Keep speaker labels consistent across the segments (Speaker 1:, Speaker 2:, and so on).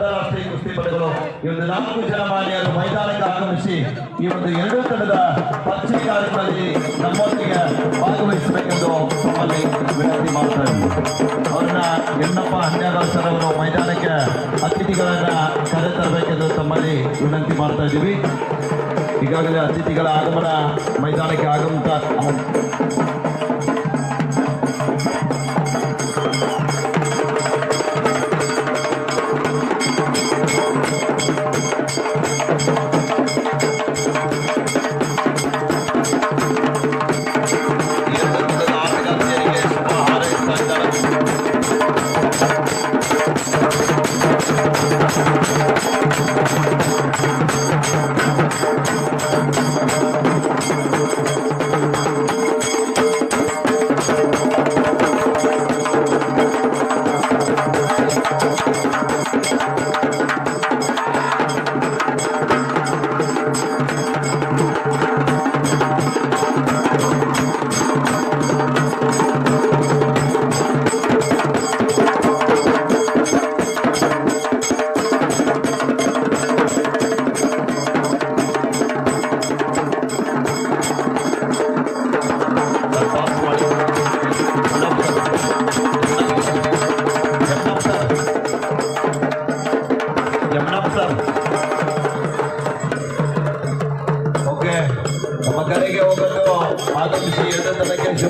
Speaker 1: ಅಂತಾರಾಷ್ಟ್ರೀಯ ಕುಸ್ತಿಪಟುಗಳು ಈ ಒಂದು ನಾಲ್ಕು ಜನ ಮಾನ್ಯರು ಮೈದಾನಕ್ಕೆ ಆಗಮಿಸಿ ಈ ಒಂದು ಎರಡೂ ತಂಡದ ಪಂಚಮಿ ಕಾರ್ಯಕ್ರಮದಲ್ಲಿ ನಮ್ಮೊಂದಿಗೆ ಭಾಗವಹಿಸಬೇಕೆಂದು ತಮ್ಮಲ್ಲಿ ವಿನಂತಿ ಮಾಡ್ತಾ ಇದ್ದೀವಿ ಅವ್ರನ್ನ ಸರ್ ಮೈದಾನಕ್ಕೆ ಅತಿಥಿಗಳನ್ನ ಕರೆತರಬೇಕೆಂದು ತಮ್ಮಲ್ಲಿ ವಿನಂತಿ ಮಾಡ್ತಾ ಇದ್ದೀವಿ. ಈಗಾಗಲೇ ಅತಿಥಿಗಳ ಆಗಮನ ಮೈದಾನಕ್ಕೆ ಆಗಮಿತ ತನಕ್ಕೆ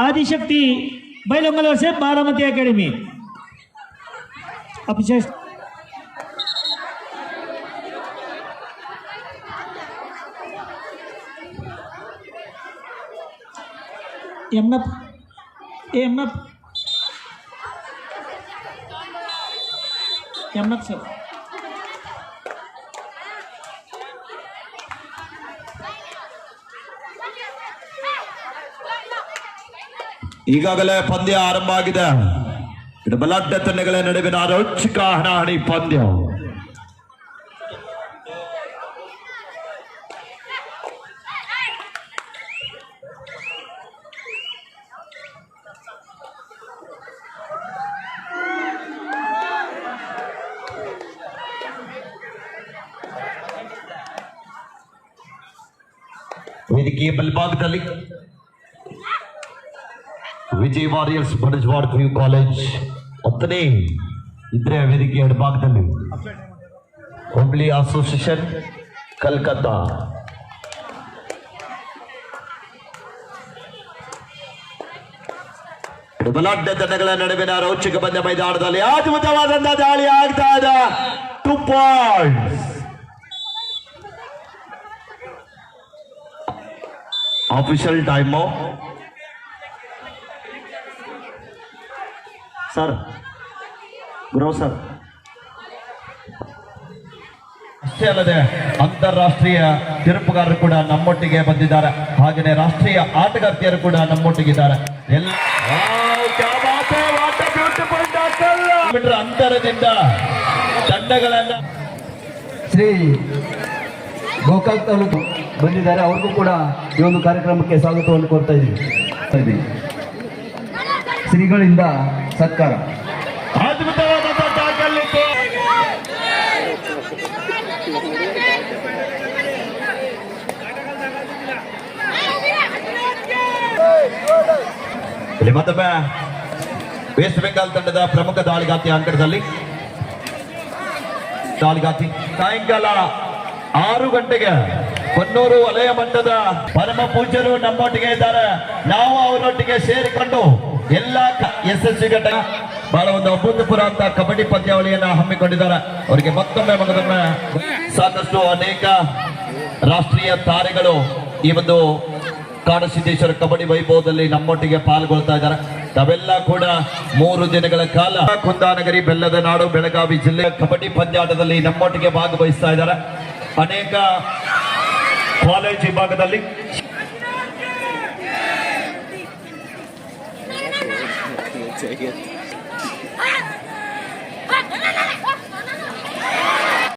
Speaker 2: आदिशक्ति बैलमंगलौर से बारामती अकेडमी अभिषेक एमनप एमनप एमनप सर।
Speaker 1: ಈಗಾಗಲೇ ಪಂದ್ಯ ಆರಂಭ ಆಗಿದೆ. ಇದು ಬಲಾಢ್ಯ ತಂಡಗಳ ನಡುವಿನ ರೌಚಿಕ ಹಣಾಹಣಿ ಪಂದ್ಯ. ವೇದಿಕೆಯ ಬಲಭಾಗದಲ್ಲಿ Vijay warriors ಬಡಜ್ವಾಡ್ P U college ಹತ್ತನೇ ಇದ್ರೆ ವೇದಿಕೆ ಎಡಭಾಗದಲ್ಲಿ ಹುಬ್ಳಿ ಅಸೋಸಿಯೇಷನ್ ಕಲ್ಕತ್ತಾ ಬಲಾಢ್ಯ ತಂಡಗಳ ನಡುವಿನ ರೋಚಕ ಪಂದ್ಯ ಮೈದಾನದಲ್ಲಿ ಅದ್ಭುತವಾದಂತಹ ದಾಳಿ ಆಗ್ತಾ ಇದೆ two points official time sir ಗುರು ಸರ್ ಅಷ್ಟೇ ಅಲ್ಲದೆ ಅಂತಾರಾಷ್ಟ್ರೀಯ ತಿರುಪುಗಾರರು ಕೂಡ ನಮ್ಮೊಟ್ಟಿಗೆ ಬಂದಿದ್ದಾರೆ ಹಾಗೆಯೇ ರಾಷ್ಟ್ರೀಯ ಆಟಗಾರ್ತಿಯರು ಕೂಡ ನಮ್ಮೊಟ್ಟಿಗಿದ್ದಾರೆ ಎಲ್ಲ. ಮೀಟರ್ ಅಂತರದಿಂದ ತಂಡಗಳನ್ನ
Speaker 3: ಶ್ರೀ ಗೋಕಾಕ್ ತಾಲೂಕು ಬಂದಿದ್ದಾರೆ ಅವ್ರಿಗೂ ಕೂಡ ಈ ಒಂದು ಕಾರ್ಯಕ್ರಮಕ್ಕೆ ಸ್ವಾಗತವನ್ನು ಕೋರ್ತಾ ಇದ್ದೀವಿ. ಶ್ರೀಗಳಿಂದ ಸತ್ಕಾರ.
Speaker 1: ಮತ್ತೊಮ್ಮೆ ವೆಸ್ಟ್ ಬೆಂಗಾಲ್ ತಂಡದ ಪ್ರಮುಖ ದಾಳಿಗಾತಿ ಅಂಕಣದಲ್ಲಿ. ದಾಳಿಗಾತಿ ಸಾಯಂಕಾಲ ಆರು ಗಂಟೆಗೆ ಕೊನ್ನೂರು ವಲಯ ಮಟ್ಟದ ಪರಮ ಪೂಜ್ಯರು ನಮ್ಮೊಟ್ಟಿಗೆ ಇದ್ದಾರೆ. ನಾವು ಅವರೊಟ್ಟಿಗೆ ಸೇರಿಕೊಂಡು ಎಲ್ಲ ಯಶಸ್ವಿ ಘಟಕ ಬಹಳ ಒಂದು ಅಭೂತಪೂರ್ವ ಅಂತ ಕಬಡ್ಡಿ ಪಂದ್ಯಾವಳಿಯನ್ನ ಹಮ್ಮಿಕೊಂಡಿದ್ದಾರೆ. ಅವರಿಗೆ ಮತ್ತೊಮ್ಮೆ ಮಗದೊಮ್ಮೆ ಸಾಕಷ್ಟು ಅನೇಕ ರಾಷ್ಟ್ರೀಯ ತಾರೆಗಳು ಈ ಒಂದು ಕಾಡಸಿದ್ದೇಶ್ವರ ಕಬಡ್ಡಿ ವೈಭವದಲ್ಲಿ ನಮ್ಮೊಟ್ಟಿಗೆ ಪಾಲ್ಗೊಳ್ತಾ ಇದ್ದಾರೆ. ತಾವೆಲ್ಲ ಕೂಡ ಮೂರು ದಿನಗಳ ಕಾಲ ಕುಂದಾನಗರಿ, ಬೆಲ್ಲದ ನಾಡು, ಬೆಳಗಾವಿ ಜಿಲ್ಲೆ ಕಬಡ್ಡಿ ಪಂದ್ಯಾಟದಲ್ಲಿ ನಮ್ಮೊಟ್ಟಿಗೆ ಭಾಗವಹಿಸ್ತಾ ಇದ್ದಾರೆ. ಅನೇಕ ಕಾಲೇಜ್ ವಿಭಾಗದಲ್ಲಿ